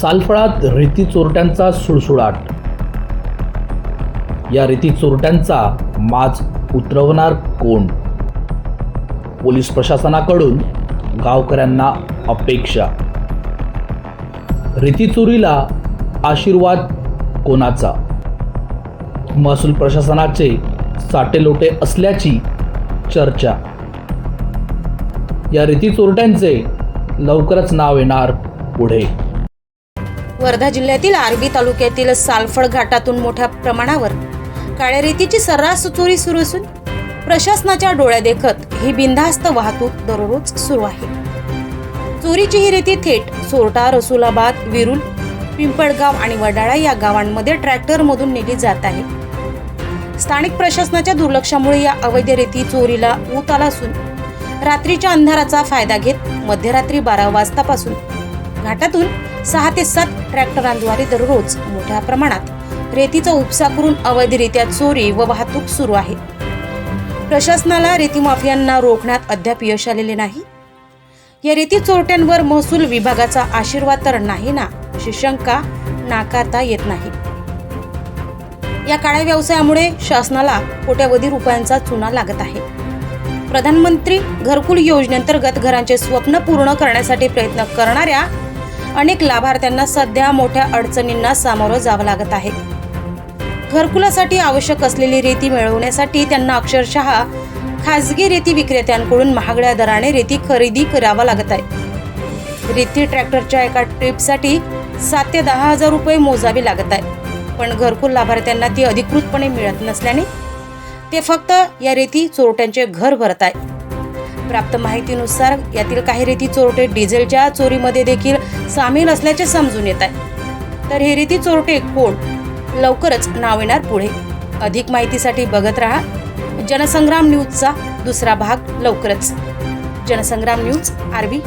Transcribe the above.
सालफळात रेती चोरट्यांचा सुळसुळाट. या रेती चोरट्यांचा माज उतरवणार कोण? पोलीस प्रशासनाकडून गावकऱ्यांना अपेक्षा. रेती चोरीला आशीर्वाद कोणाचा? महसूल प्रशासनाचे साटेलोटे असल्याची चर्चा. या रेती चोरट्यांचे लवकरच नाव येणार पुढे. वर्धा जिल्ह्यातील आरबी तालुक्यातील सालफळ घाटातून मोठ्या प्रमाणावर काळ्या रेतीची सर्रास चोरी सुरू असून प्रशासनाच्या डोळ्यादेखत ही बिनधास्त वाहतूक दररोज सुरू आहे. चोरीची ही रेती थेट सोरटा रसुलाबाद विरुल पिंपळगाव आणि वडाळा या गावांमध्ये ट्रॅक्टरमधून नेली जात आहे. स्थानिक प्रशासनाच्या दुर्लक्षामुळे या अवैध रेती चोरीला ऊत आला असून रात्रीच्या अंधाराचा फायदा घेत मध्यरात्री बारा वाजतापासून घाटातून सहा ते सात ट्रॅक्टरांद्वारे दररोज मोठ्या प्रमाणात. रेतीचा उपसा करून अवैधरित्या चोरी व वाहतूक सुरू आहे. प्रशासनाला रेती माफियांना रोखण्यात अद्याप यश आलेले नाही. या रेती चोरट्यांवर महसूल विभागाचा आशीर्वाद तर नाही ना अशी शंका नाकारता येत नाही. या काळ्या व्यवसायामुळे शासनाला कोट्यावधी रुपयांचा चुना लागत आहे. प्रधानमंत्री घरकुल योजनेअंतर्गत घरांचे स्वप्न पूर्ण करण्यासाठी प्रयत्न करणाऱ्या अनेक लाभार्थ्यांना सध्या मोठ्या अडचणींना सामोरं जावं लागत आहे. घरकुलासाठी आवश्यक असलेली रेती मिळवण्यासाठी त्यांना अक्षरशः खाजगी रेती विक्रेत्यांकडून महागड्या दराने रेती खरेदी करावा लागत आहे. रेती ट्रॅक्टरच्या एका ट्रिपसाठी सात ते दहा हजार रुपये मोजावे लागत आहे. पण घरकुल लाभार्थ्यांना ती अधिकृतपणे मिळत नसल्याने ते फक्त या रेती चोरट्यांचे घर भरत आहे. प्राप्त माहितीनुसार यातील काही रेती चोरटे डिझेलच्या चोरीमध्ये देखील सामील असल्याचे समजून येत आहे. तर हे रेती चोरटे कोण? लवकरच नाव येणार पुढे. अधिक माहितीसाठी बघत राहा. जनसंग्राम न्यूजचा दुसरा भाग लवकरच. Jansangram news RB.